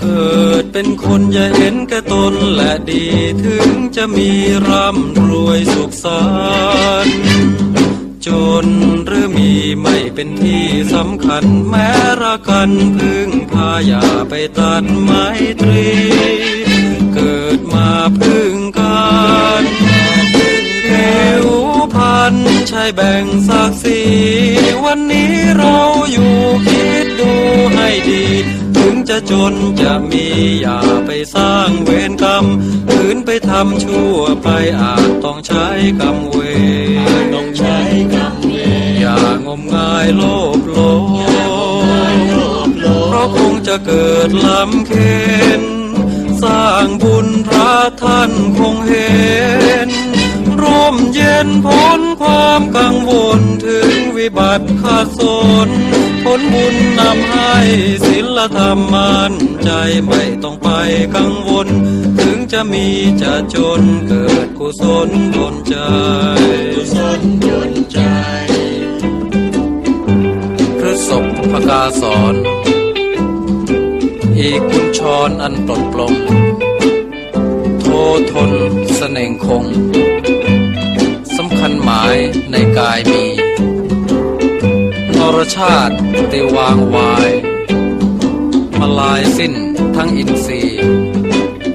เกิดเป็นคนอย่าเห็นแก่ตนและดีถึงจะมีร่ำรวยสุขสันต์จนหรือมีไม่เป็นที่สำคัญแม้รักกันพึ่งพาอย่าไปตัดไม้ตรี เกิดมา ใช่แบ่งศักดิ์ศรีวันนี้เราอยู่คิดดูให้ดี ถึงจะจนจะมีอย่าไปสร้างเวรกรรมขืนไปทำชั่วไปอาจต้องใช้กรรมเวรต้องใช้กรรมเวรอย่างมงายโลภโลภเพราะคงจะเกิดลำเค็นสร้างบุญพระท่านคงเห็น นพ้นความกังวลถึงวิบัติขาดสนผลบุญนำให้ศีลธรรมมันใจไม่ต้องไปกังวล ถึงจะมีจะจนเกิดกุศลดลใจกุศลดลใจพฤศพพกาสอนอีกุญชรอันปลดปลงโททนเสน่งคงายในกายมีนรชาติติวางวายมาลายสิ้นทั้งอินทรีย์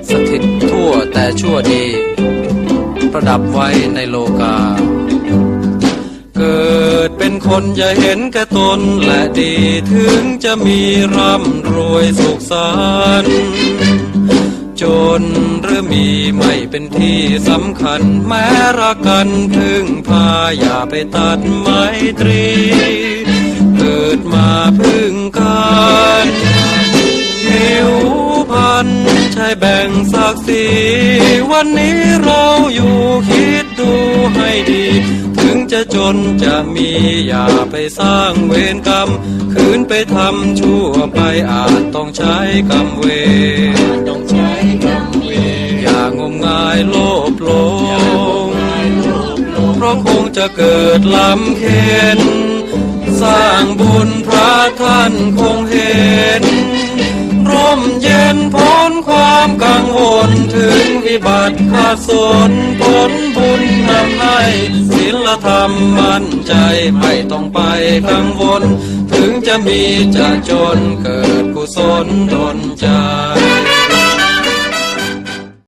สถิตทั่วแต่ชั่วดี ประดับไว้ในโลกา เกิดเป็นคนอย่าเห็นแก่ตนและดีถึงจะมีร่ำรวยสุขสันต์ จนหรือมีไม่เป็นที่สำคัญ แม้รักกันพึ่งพาอย่าไปตัดไมตรี เกิดมาพึ่งกันหิวพันใช่แบ่งศักดิ์ศรีวันนี้เราอยู่คิดดูให้ดี ถึงจะจนจะมีอย่าไปสร้างเวรกรรม คืนไปทำชั่วไปอาจต้องใช้กรรมเวร ราะคงจะเกิดลำเค็นสร้างบุญพระท่านคงเห็น ร่มเย็นพ้นความกังวลถึงวิบัติขาดสนผลบุญนำให้ศีลธรรมมั่นใจไม่ต้องไปกังวล ถึงจะมีจะจนเกิดกุศลดลใจ